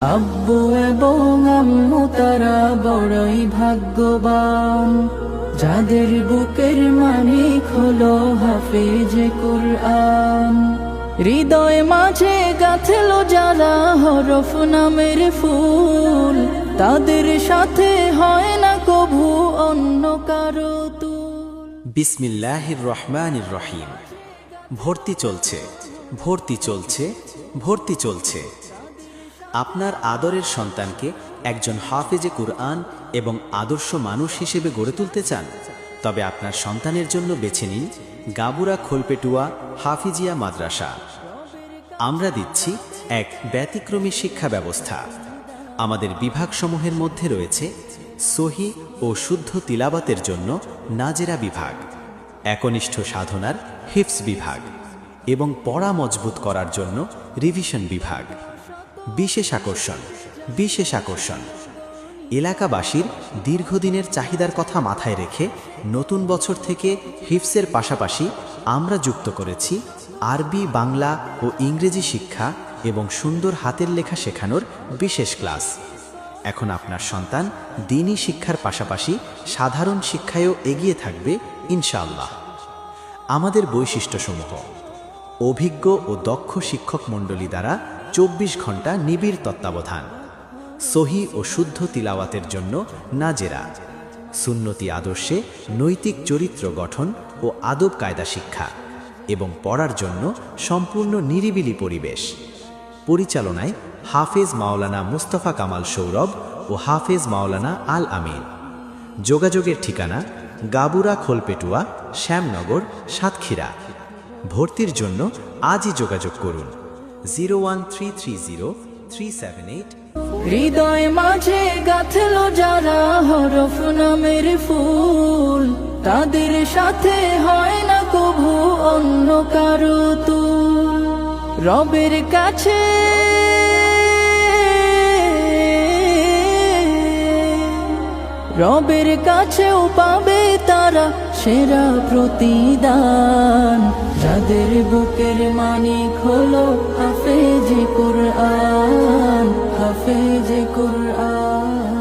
আব্বু এবং আম্মু তারা বড়ই ভাগ্যবান। যাদের বুকের মালিক হলো হাফেজে কুরআন। হৃদয় মাঝে গাথল যারা হরফ নামের ফুল, তাদের সাথে হয় না কভু অন্য কারও তুল। বিসমিল্লাহির রহমানির রহিম। ভর্তি চলছে ভর্তি চলছে ভর্তি চলছে। আপনার আদরের সন্তানকে একজন হাফেজে কুরআন এবং আদর্শ মানুষ হিসেবে গড়ে তুলতে চান। তবে আপনার সন্তানের জন্য বেছে নিন গাবুরা খোলপেটুয়া হাফিজিয়া মাদ্রাসা। আমরা দিচ্ছি এক ব্যতিক্রমী শিক্ষা ব্যবস্থা। আমাদের বিভাগসমূহের মধ্যে রয়েছে সহি ও শুদ্ধ তিলাবাতের জন্য নাজেরা বিভাগ, একনিষ্ঠ সাধনার হিফস বিভাগ এবং পড়া মজবুত করার জন্য রিভিশন বিভাগ। বিশেষ আকর্ষণ বিশেষ আকর্ষণ। এলাকাবাসীর দীর্ঘদিনের চাহিদার কথা মাথায় রেখে নতুন বছর থেকে হিফসের পাশাপাশি আমরা যুক্ত করেছি আরবি, বাংলা ও ইংরেজি শিক্ষা এবং সুন্দর হাতের লেখা শেখানোর বিশেষ ক্লাস। এখন আপনার সন্তান দিনই শিক্ষার পাশাপাশি সাধারণ শিক্ষায়ও এগিয়ে থাকবে, ইনশাআল্লাহ। আমাদের বৈশিষ্ট্যসমূহ, অভিজ্ঞ ও দক্ষ শিক্ষক মণ্ডলী দ্বারা চব্বিশ ঘণ্টা নিবিড় তত্ত্বাবধান। সহি ও শুদ্ধ তিলাওয়াতের জন্য নাজেরা। সুন্নতি আদর্শে নৈতিক চরিত্র গঠন ও আদব কায়দা শিক্ষা এবং পড়ার জন্য সম্পূর্ণ নিরিবিলি পরিবেশ। পরিচালনায় হাফেজ মাওলানা মুস্তফা কামাল সৌরভ ও হাফেজ মাওলানা আল আমিন। যোগাযোগের ঠিকানা গাবুরা খোলপেটুয়া, শ্যামনগর, সাতক্ষীরা। ভর্তির জন্য আজই যোগাযোগ করুন। Zero one three three zero three seven eight হৃদয় মাঝে গাথল যারা হরফ নামের ফুল, তাদের সাথে হয় না কভু অন্য কারও তুল। রবের কাছে রবের কাছেও পাবে তারা সেরা প্রতিদান। যাদের বুকের মানিক হলো হাফেজ কোরআন হাফেজ কুরআন।